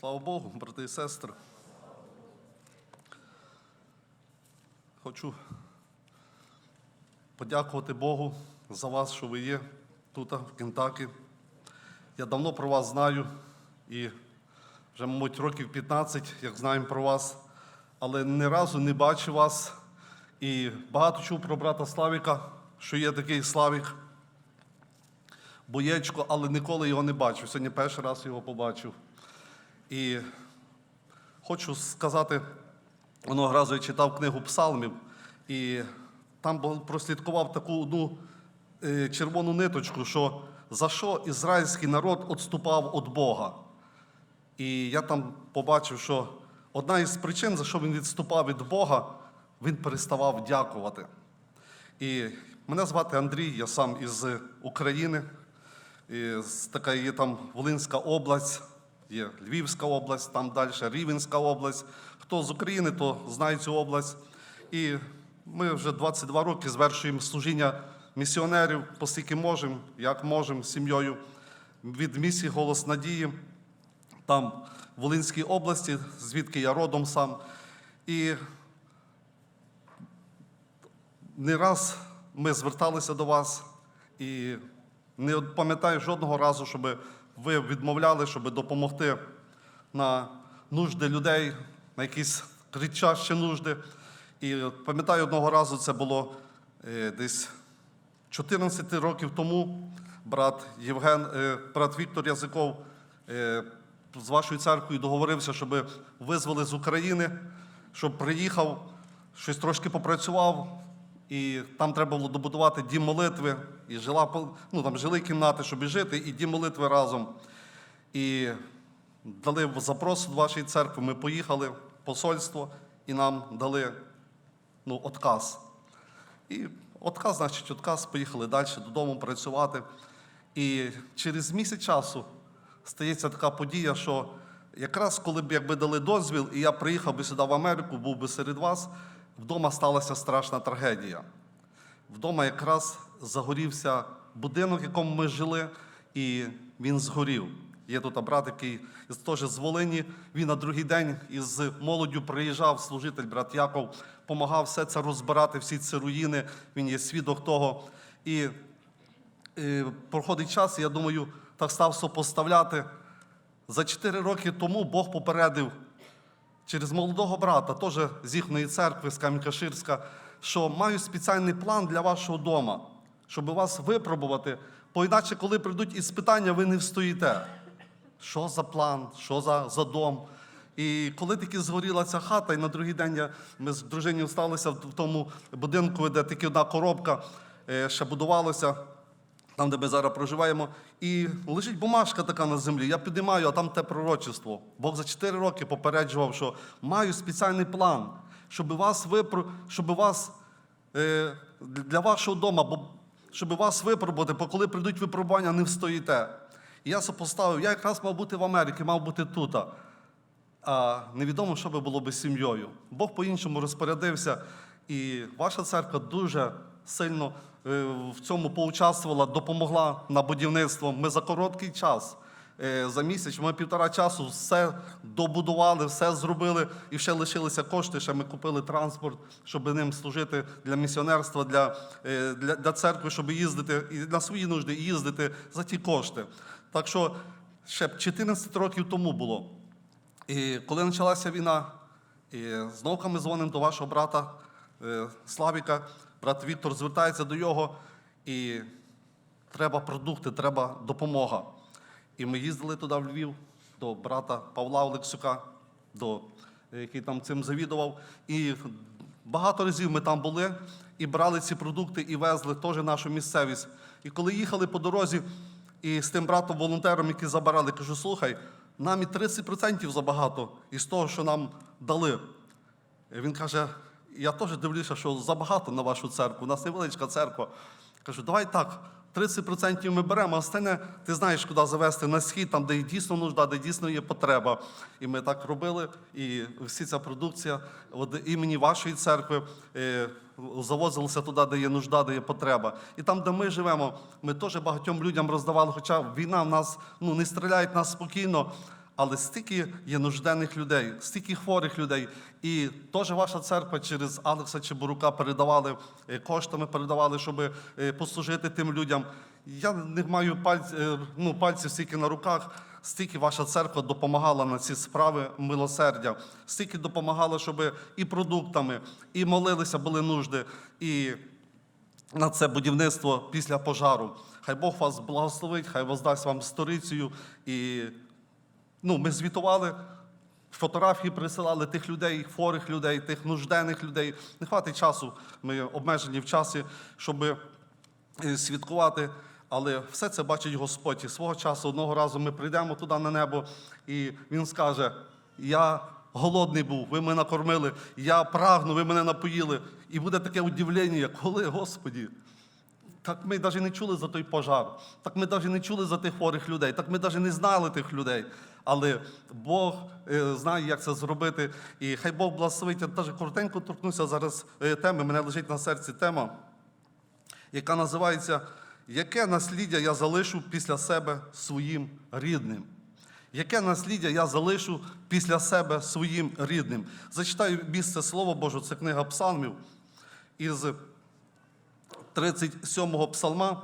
Слава Богу, брати і сестри. Хочу подякувати Богу за вас, що ви є тут, в Кентакі. Я давно про вас знаю і вже, мабуть, років 15, як знаємо про вас, але ні разу не бачив вас. І багато чув про брата Славіка, що є такий Славік. Боєчко, але ніколи його не бачив. Сьогодні перший раз його побачив. І хочу сказати, одного разу я читав книгу псалмів, і там прослідкував таку одну е, червону ниточку, що за що ізраїльський народ відступав від Бога. І я там побачив, що одна із причин, за що він відступав від Бога, він переставав дякувати. І мене звати Андрій, я сам із України. І така є там Волинська область, є Львівська область, там далі Рівенська область. Хто з України, то знає цю область. І ми вже 22 роки звершуємо служіння місіонерів, оскільки можемо, як можемо, сім'єю від місії Голос Надії, там в Волинській області, звідки я родом сам. І не раз ми зверталися до вас і не пам'ятаю жодного разу, щоб ви відмовляли, щоб допомогти на нужди людей, на якісь кричащі нужди. І пам'ятаю одного разу, це було е, десь 14 років тому. Брат Євген, е, брат Віктор Язиков е, з вашою церквою договорився, щоб визвали з України, щоб приїхав, щось трошки попрацював, і там треба було добудувати дім молитви. І жила, ну, там жили кімнати, щоб і жити, і дім молитви разом. І дали запрос від вашої церкви. Ми поїхали в посольство і нам дали ну, отказ. І отказ, значить, отказ, поїхали далі додому працювати. І через місяць часу стається така подія, що якраз коли б якби дали дозвіл, і я приїхав би сюди в Америку, був би серед вас, вдома сталася страшна трагедія. Вдома якраз загорівся будинок, в якому ми жили, і він згорів. Є тут брат, який теж з Волині. Він на другий день із молоддю приїжджав, служитель, брат Яков, допомагав все це розбирати, всі ці руїни. Він є свідок того. І е, проходить час, і я думаю, так став сопоставляти. За чотири роки тому Бог попередив через молодого брата, теж з їхньої церкви, з Кам'янка-Ширська, що маю спеціальний план для вашого дома, щоб вас випробувати. Бо іначе, коли прийдуть іспитання, ви не встоїте. Що за план, що за, за дом? І коли таки згоріла ця хата, і на другий день я, ми з дружиною сталися в тому будинку, де тільки одна коробка е, ще будувалася, там, де ми зараз проживаємо, і лежить бумажка така на землі. Я піднімаю, а там те пророчество. Бог за 4 роки попереджував, що маю спеціальний план, щоб вас випро... щоб вас е, для вашого дому, бо щоб вас випробувати, бо коли прийдуть випробування, не встоїте. І я сопоставив, я якраз мав бути в Америці, мав бути тут. А невідомо, що би було би сім'єю. Бог по-іншому розпорядився, і ваша церква дуже сильно е, в цьому поучаствувала, допомогла на будівництво. Ми за короткий час, е, за місяць, ми півтора часу все добудували, все зробили, і ще лишилися кошти. Ще ми купили транспорт, щоб ним служити для місіонерства, для, е, для, для церкви, щоб їздити і на свої нужди їздити за ті кошти. Так що ще 14 років тому було. І коли почалася війна, і знову ми дзвонимо до вашого брата Славіка, брат Віктор звертається до його, і треба продукти, треба допомога. І ми їздили туди в Львів до брата Павла Олексюка, до, е, який там цим завідував. І багато разів ми там були і брали ці продукти і везли теж нашу місцевість. І коли їхали по дорозі, і з тим братом волонтером, який забирали, кажу, слухай, нам і 30% забагато із того, що нам дали. І Він каже: я теж дивлюся, що забагато на вашу церкву. У нас невеличка церква. Кажу, давай так, 30% ми беремо, а остальне ти знаєш, куди завести на схід, там, де дійсно нужда, де дійсно є потреба. І ми так робили. І всі ця продукція от імені вашої церкви е, завозилася туди, де є нужда, де є потреба. І там, де ми живемо, ми теж багатьом людям роздавали, хоча війна в нас ну, не стріляють нас спокійно. Але стільки є нужденних людей, стільки хворих людей. І теж ваша церква через Алекса Чебурука передавали е, коштами, передавали, щоб е, послужити тим людям. Я не маю пальць, е, ну, пальців стільки на руках, стільки ваша церква допомагала на ці справи милосердя, стільки допомагала, щоб і продуктами, і молилися, були нужди. І на це будівництво після пожару. Хай Бог вас благословить, хай воздасть вам сторицею. І ну, ми звітували, фотографії присилали тих людей, хворих людей, тих нужденних людей. Не хватить часу, ми обмежені в часі, щоб е, святкувати. Але все це бачить Господь. І свого часу одного разу ми прийдемо туди на небо, і Він скаже: Я голодний був, ви мене накормили, я прагну, ви мене напоїли. І буде таке удивлення, коли, Господі, так ми навіть не чули за той пожар, так ми навіть не чули за тих хворих людей, так ми навіть не знали тих людей. Але Бог е, знає, як це зробити. І хай Бог благословить. Я теж коротенько торкнуся зараз е, теми. Мене лежить на серці тема, яка називається Яке насліддя я залишу після себе своїм рідним? Яке насліддя я залишу після себе своїм рідним? Зачитаю місце Слово Боже, це книга Псалмів із 37-го псалма,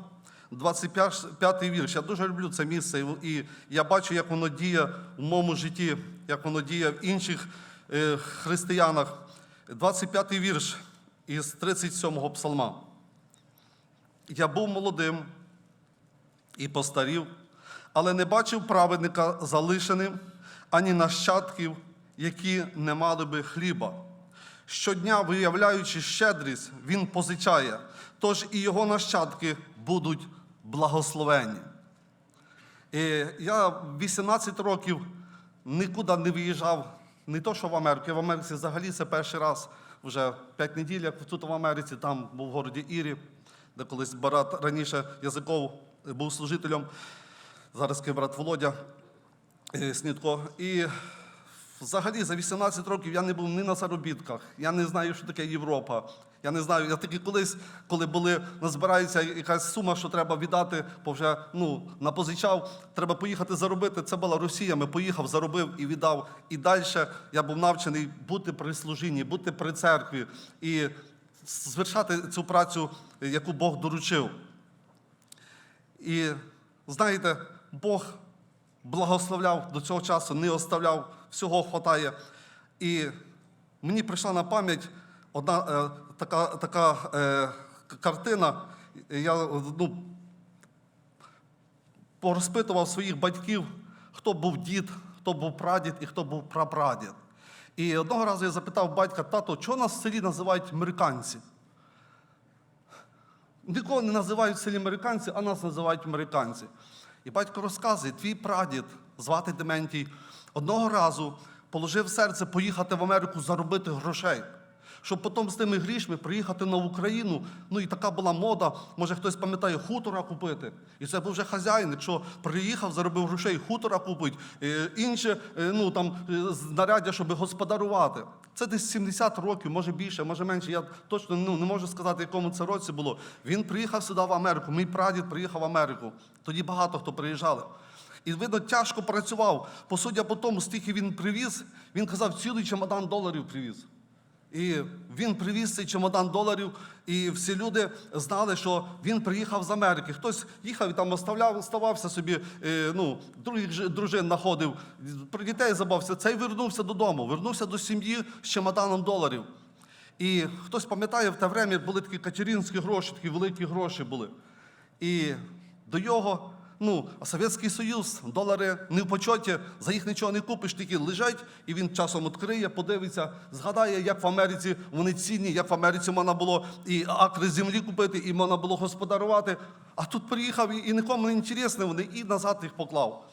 25-й вірш. Я дуже люблю це місце, і я бачу, як воно діє в моєму житті, як воно діє в інших е, християнах. 25-й вірш із 37-го псалма. Я був молодим і постарів, але не бачив праведника залишеним, ані нащадків, які не мали би хліба. Щодня, виявляючи щедрість, він позичає, тож і його нащадки будуть благословені. І я 18 років нікуди не виїжджав, не то, що в Америку, в Америці взагалі це перший раз вже 5 неділь, як тут в Америці, там був в городі Ірі, де колись брат раніше язиков був служителем, зараз брат Володя е, Снідко. І взагалі за 18 років я не був ні на заробітках, я не знаю, що таке Європа. Я не знаю, я тільки колись, коли були, назбирається якась сума, що треба віддати, бо вже ну, напозичав, треба поїхати заробити. Це була Росія. Ми поїхав, заробив і віддав. І далі я був навчений бути при служінні, бути при церкві і звершати цю працю, яку Бог доручив. І знаєте, Бог благословляв до цього часу, не оставляв, всього хватає. І мені прийшла на пам'ять одна е, така, така е, картина. Я ну, порозпитував своїх батьків, хто був дід, хто був прадід і хто був прапрадід. І одного разу я запитав батька, тато, чого нас в селі називають американці? Нікого не називають в селі американці, а нас називають американці. І батько розказує, твій прадід, звати Дементій, одного разу положив серце поїхати в Америку заробити грошей, щоб потім з тими грішми приїхати на Україну. Ну і така була мода, може хтось пам'ятає, хутора купити. І це був вже хазяїн, якщо приїхав, заробив грошей, хутора купить, е, інше е, ну, там, е, знаряддя, щоб господарувати. Це десь 70 років, може більше, може менше. Я точно ну, не можу сказати, якому це році було. Він приїхав сюди в Америку. Мій прадід приїхав в Америку. Тоді багато хто приїжджали. І видно, тяжко працював. По судя по тому, стільки він привіз, він казав, цілий чемодан доларів привіз. І він привіз цей чемодан доларів, і всі люди знали, що він приїхав з Америки. Хтось їхав і там оставляв, оставався собі, е, ну, других дружин знаходив, про дітей забався. Цей вернувся додому, вернувся до сім'ї з чемоданом доларів. І хтось пам'ятає, в те время були такі катеринські гроші, такі великі гроші були. І до його, ну, а Совєтський Союз, долари не в почоті, за їх нічого не купиш, тільки лежать, і він часом відкриє, подивиться, згадає, як в Америці вони цінні, як в Америці можна було і акри землі купити, і можна було господарувати. А тут приїхав і, і нікому не інтересне, вони і назад їх поклав.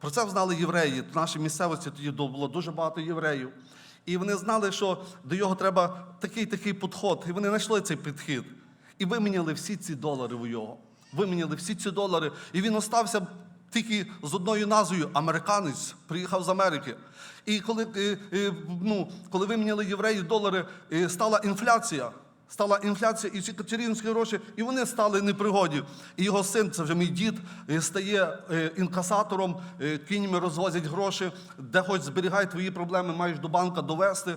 Про це знали євреї. В нашій місцевості тоді було дуже багато євреїв. І вони знали, що до його треба такий такий підход. І вони знайшли цей підхід. І виміняли всі ці долари у його. Виміняли всі ці долари. І він остався тільки з одною назвою американець, приїхав з Америки. І коли, е, е, ну, коли виміняли євреї долари, е, стала інфляція. Стала інфляція, і ці катеринські гроші, і вони стали непригоді. І його син, це вже мій дід, стає інкасатором, кіньми розвозять гроші, де хоч зберігай твої проблеми, маєш до банка довести.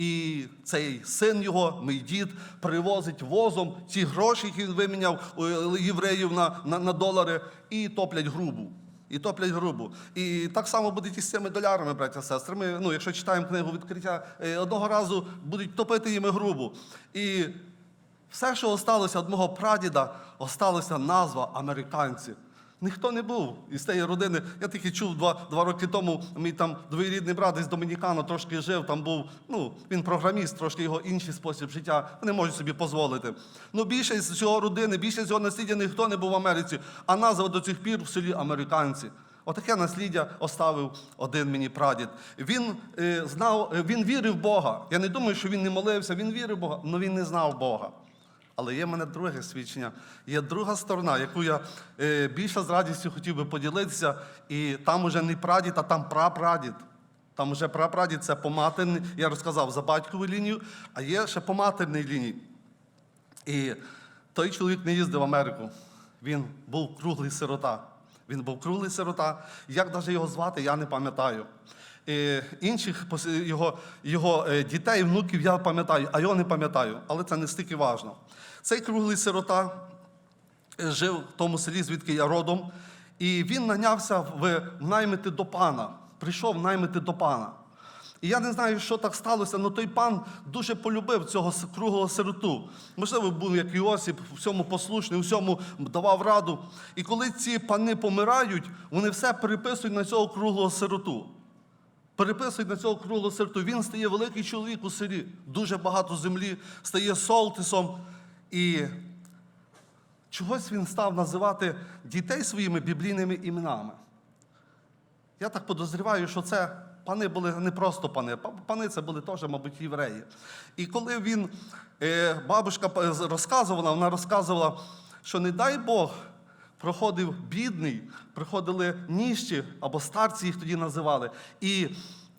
І цей син його, мій дід, привозить возом ці гроші, які він виміняв у євреїв на, на, на долари, і топлять грубу. І топлять грубу. І так само буде і з цими долярами, браття сестри. Ми, ну, якщо читаємо книгу відкриття, е, одного разу будуть топити їми грубу. І все, що осталося від мого прадіда, осталася назва американці. Ніхто не був із цієї родини. Я тільки чув два, два роки тому. Мій там двоюрідний брат із Домінікану трошки жив. Там був, ну він програміст, трошки його інший спосіб життя. Не можуть собі дозволити. Ну більше з цього родини, більше з цього насліддя ніхто не був в Америці, а назва до цих пір в селі американці. Отаке насліддя оставив один мені прадід. Він е, знав, е, він вірив в Бога. Я не думаю, що він не молився, він вірив Бога, але він не знав Бога. Але є в мене друге свідчення. Є друга сторона, яку я е, більше з радістю хотів би поділитися. І там уже не прадід, а там прапрадід. Там уже прапрадід це по матерній, я розказав за батькову лінію, а є ще по матерній лінії. І той чоловік не їздив в Америку. Він був круглий сирота. Він був круглий сирота. Як навіть його звати, я не пам'ятаю. І інших його, його е, дітей, внуків я пам'ятаю, а його не пам'ятаю. Але це не стільки важно. Цей круглий сирота е, жив в тому селі, звідки я родом, і він нанявся в наймити до пана. Прийшов наймити до пана. І я не знаю, що так сталося, але той пан дуже полюбив цього круглого сироту. Можливо, був як Іосип, всьому послушний, всьому давав раду. І коли ці пани помирають, вони все переписують на цього круглого сироту. Переписують на цього круглого сироту. Він стає великий чоловік у селі, дуже багато землі, стає солтисом. І чогось він став називати дітей своїми біблійними іменами. Я так подозріваю, що це пани були не просто пани, па- пани це були теж, мабуть, євреї. І коли він, е, бабушка розказувала, вона розказувала, що не дай Бог проходив бідний, приходили ніщі або старці їх тоді називали. І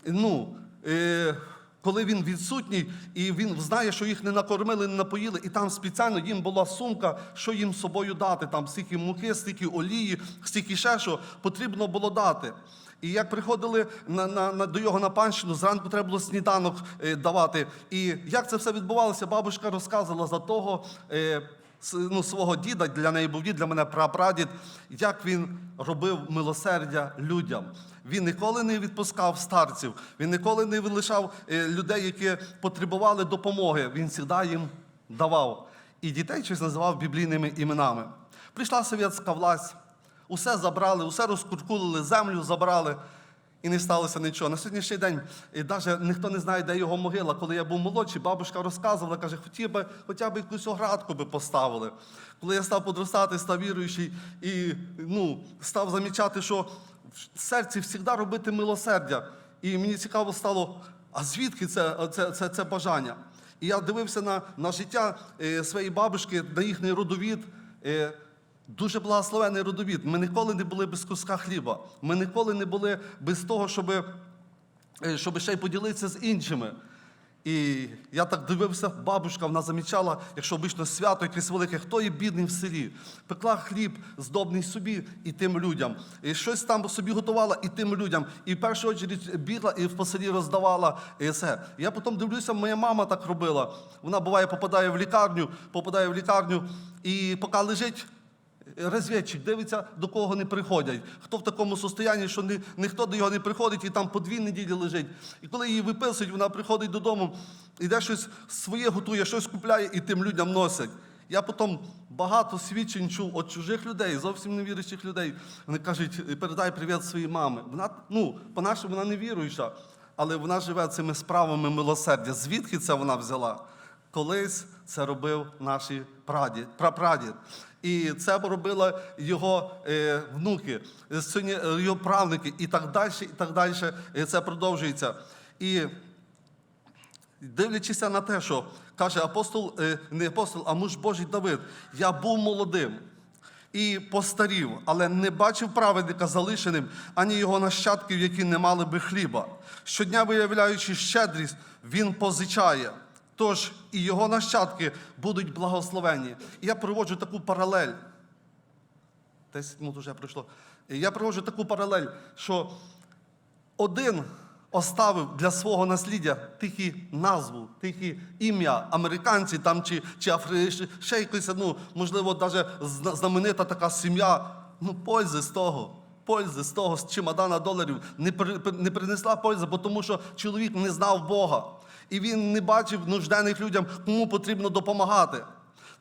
ну, е, коли він відсутній, і він знає, що їх не накормили, не напоїли, і там спеціально їм була сумка, що їм з собою дати. Там стільки муки, стільки олії, стільки ще що потрібно було дати. І як приходили на, на, на, до його на панщину, зранку треба було сніданок е, давати. І як це все відбувалося, бабушка розказувала за того е, ну, свого діда, для неї був дід, для мене прапрадід, як він робив милосердя людям. Він ніколи не відпускав старців, він ніколи не лишав е, людей, які потребували допомоги. Він завжди їм давав. І дітей щось називав біблійними іменами. Прийшла совєтська власть. Усе забрали, усе розкуркулили, землю забрали, і не сталося нічого. На сьогоднішній день і навіть ніхто не знає, де його могила. Коли я був молодший, бабушка розказувала, каже, хотів би хоча б якусь оградку би поставили. Коли я став подростати, став віруючий і ну, став замічати, що в серці завжди робити милосердя. І мені цікаво стало, а звідки це, це, це, це бажання? І я дивився на, на життя е, своєї бабушки, на їхній родовід. Е, Дуже благословений родовід. Ми ніколи не були без куска хліба. Ми ніколи не були без того, щоб, щоб ще й поділитися з іншими. І я так дивився, бабушка вона замічала, якщо обично свято якесь велике, хто є бідний в селі, пекла хліб здобний собі і тим людям. І щось там собі готувала і тим людям. І в першу чергу бігла і по селі роздавала і все. Я потім дивлюся, моя мама так робила. Вона буває, попадає в лікарню, попадає в лікарню, і поки лежить. Розвідчик дивиться, до кого не приходять. Хто в такому состоянні, що ні, ніхто до його не приходить і там по дві неділі лежить. І коли її виписують, вона приходить додому, іде щось своє готує, щось купляє і тим людям носить. Я потім багато свідчень чув від чужих людей, зовсім невіруючих людей. Вони кажуть, передай привіт своїй мамі. Вона, ну, по-нашому, вона не віруюча, але вона живе цими справами милосердя. Звідки це вона взяла? Колись це робив наш прадід, прапрадід. І це робили його е, внуки, е, е, його правнуки, і так далі, і так далі. Це продовжується. І дивлячись на те, що каже апостол, не апостол, а муж Божий Давид, я був молодим і постарів, але не бачив праведника залишеним, ані його нащадків, які не мали би хліба. Щодня, виявляючи щедрість, він позичає. Тож і його нащадки будуть благословені. І я проводжу таку паралель. 10 минут вже пройшло. І Я проводжу таку паралель, що один оставив для свого насліддя тільки назву, тільки ім'я американці там чи, чи афри, ще якось, ну, можливо, навіть знаменита така сім'я. Ну, пользи з того. Пользи з того, з чемодана доларів не, не принесла пользи, бо тому що чоловік не знав Бога. І він не бачив нужденних людям, кому потрібно допомагати.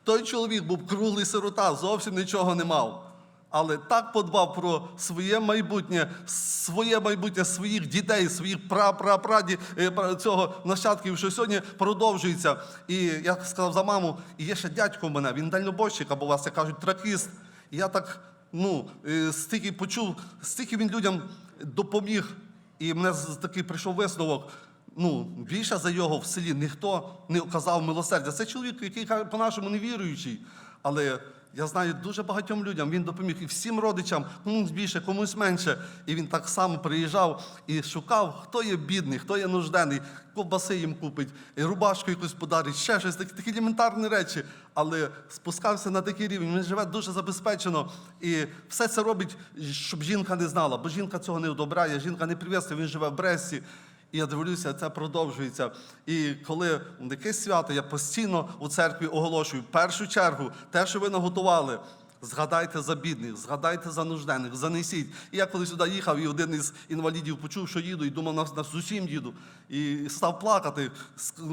Той чоловік був круглий сирота, зовсім нічого не мав але так подбав про своє майбутнє, своє майбутнє своїх дітей, своїх пра-пра-праді е, цього нащадків, що сьогодні продовжується. І я сказав за маму, і є ще дядько в мене, він дальнобойщик, або вас як кажуть, тракіст. І я так, ну, е, стільки почув, стільки він людям допоміг. І мене такий прийшов висновок. Ну, більше за його в селі ніхто не оказав милосердя. Це чоловік, який по-нашому не віруючий. Але я знаю дуже багатьом людям, він допоміг і всім родичам, комусь більше, комусь менше. І він так само приїжджав і шукав, хто є бідний, хто є нужденний, ковбаси їм купить, і рубашку якусь подарить, ще щось, такі, такі елементарні речі. Але спускався на такий рівень, він живе дуже забезпечено. І все це робить, щоб жінка не знала, бо жінка цього не одобряє, жінка не привезла, він живе в Бресті. І я дивлюся, це продовжується. І коли якесь свято, я постійно у церкві оголошую, в першу чергу, те, що ви наготували, згадайте за бідних, згадайте за нужденних, занесіть. І я коли сюди їхав, і один із інвалідів почув, що їду, і думав, нас з усім їду. І став плакати,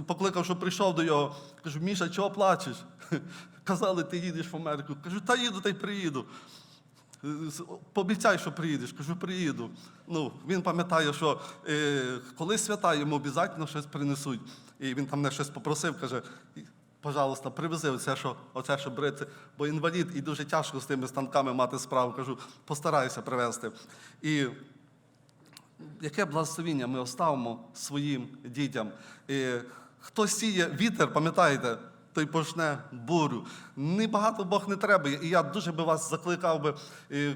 покликав, що прийшов до його. Кажу, Міша, чого плачеш? Казали, ти їдеш в Америку. Кажу, та їду, та й приїду. Пообіцяй, що приїдеш. Кажу, приїду. Ну, він пам'ятає, що е, коли свята, йому обов'язково щось принесуть. І він там мене щось попросив, каже, пожалуйста, привези оце, що, оце, що брити, бо інвалід і дуже тяжко з тими станками мати справу. Кажу, постараюся привезти. І яке благословіння ми оставимо своїм дітям. І хто сіє вітер, пам'ятаєте, той почне бурю. Небагато Бог не треба. І я дуже би вас закликав би,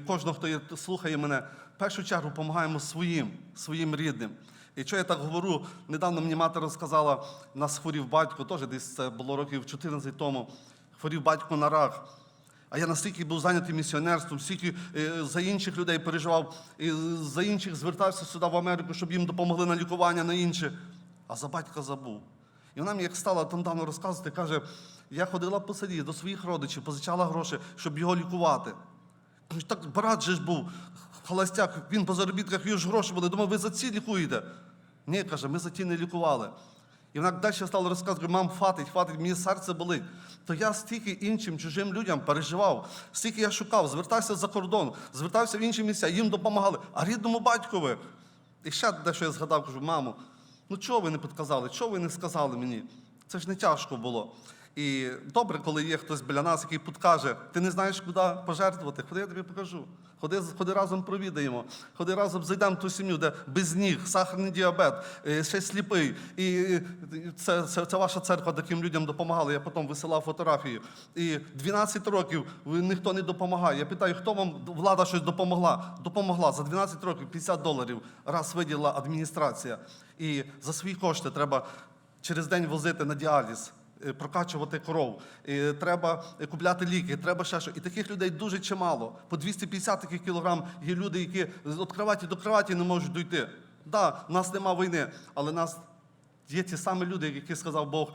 кожного, хто є, слухає мене, в першу чергу допомагаємо своїм, своїм рідним. І що я так говорю, недавно мені мати розказала, нас хворів батько, теж десь це було років 14 тому, хворів батько на рак. А я настільки був зайнятий місіонерством, стільки е, за інших людей переживав, і за інших звертався сюди в Америку, щоб їм допомогли на лікування, на інше. А за батька забув. І вона мені як стала там давно розказувати, каже, я ходила по селі до своїх родичів, позичала гроші, щоб його лікувати. Так брат же ж був, холостяк, він по заробітках, його ж гроші були. Думав, ви за ці лікуєте? Ні, каже, ми за ті не лікували. І вона далі стала розказувати, мам, хватить, хватить, мені серце болить. То я стільки іншим чужим людям переживав, стільки я шукав, звертався за кордон, звертався в інші місця, їм допомагали. А рідному батькові. І ще дещо я згадав, кажу, мамо, ну чого ви не підказали, чого ви не сказали мені? Це ж не тяжко було. І добре, коли є хтось біля нас, який підкаже, ти не знаєш, куди пожертвувати, ходи, я тобі покажу. Ходи, ходи разом провідаємо, ходи разом зайдемо в ту сім'ю, де без ніг, сахарний діабет, е, ще сліпий. І це, це, це ваша церква таким людям допомагала. Я потім висилав фотографії. І 12 років ніхто не допомагає. Я питаю, хто вам влада щось допомогла? Допомогла за 12 років 50 доларів раз виділила адміністрація. І за свої кошти треба через день возити на діаліз. Е, Прокачувати коров, е, треба купляти ліки, треба ще що. І таких людей дуже чимало. По 250 таких кілограм є люди, які від кроваті до кроваті не можуть дійти. Да, в нас нема війни, але нас є ті самі люди, які сказав Бог,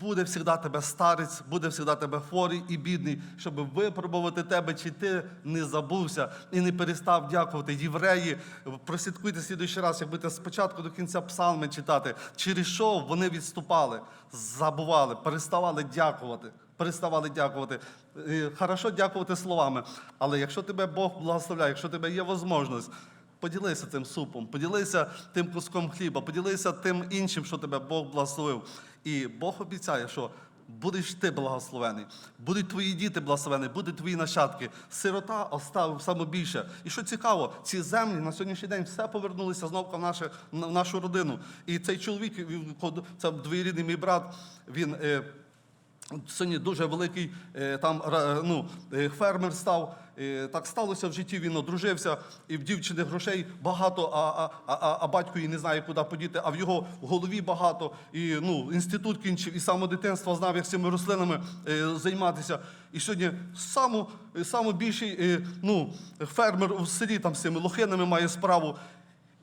буде завжди тебе старець, буде завжди тебе хворий і бідний, щоб випробувати тебе, чи ти не забувся і не перестав дякувати. Євреї, прослідкуйте слідуючий раз, як будете спочатку до кінця псалми читати, через що вони відступали, забували, переставали дякувати. Переставали дякувати. Е, Хорошо дякувати словами, але якщо тебе Бог благословляє, якщо тебе є можливість, Поділися тим супом, поділися тим куском хліба, поділися тим іншим, що тебе Бог благословив. І Бог обіцяє, що будеш ти благословений, будуть твої діти благословені, будуть твої нащадки. Сирота оставив саме. І що цікаво, ці землі на сьогоднішній день все повернулися знову в наше- в нашу родину. І цей чоловік, це двоєрідний мій брат, він. Сьогодні дуже великий е, там ну, е, фермер став. Е, Так сталося в житті, він одружився, і в дівчини грошей багато, а, а, а, а- батько її не знає, куди подіти, а в його голові багато. І ну, інститут кінчив, і з самого дитинства знав, як цими рослинами займатися. І сьогодні саму більший ну, фермер у селі там з цими лохинами має справу.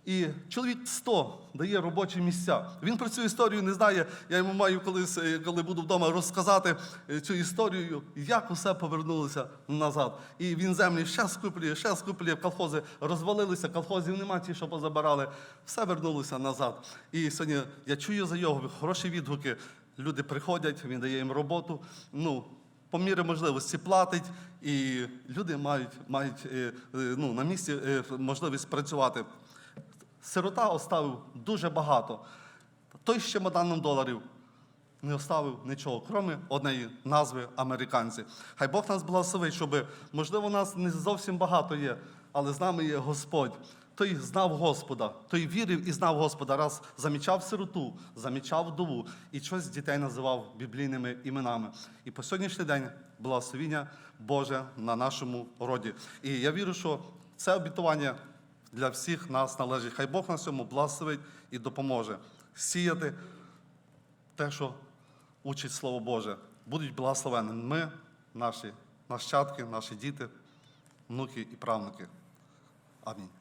І чоловік 100 дає робочі місця. Він про цю історію не знає. Я йому маю колись, е, коли буду вдома, розказати е, цю історію, як усе повернулося назад. І він землі ще скуплює, ще скуплює, колхози розвалилися, колхозів нема ті, що позабирали. Все вернулося назад. І сьогодні я чую за його хороші відгуки. Люди приходять, він дає їм роботу. Ну, по мірі можливості платить, і люди мають, мають е, ну, на місці можливість працювати. Сирота оставив дуже багато. Той з чемоданом доларів не оставив нічого, крім однієї назви американці. Хай Бог нас благословить, щоб, можливо, нас не зовсім багато є, але з нами є Господь. Той знав Господа, той вірив і знав Господа, раз замічав сироту, замічав вдову і щось дітей називав біблійними іменами. І по сьогоднішній день благословіння Боже на нашому роді. І я вірю, що це обітування для всіх нас належить. Хай Бог на цьому благословить і допоможе сіяти те, що учить Слово Боже. Будуть благословені ми, наші нащадки, наші діти, внуки і правнуки. Амінь.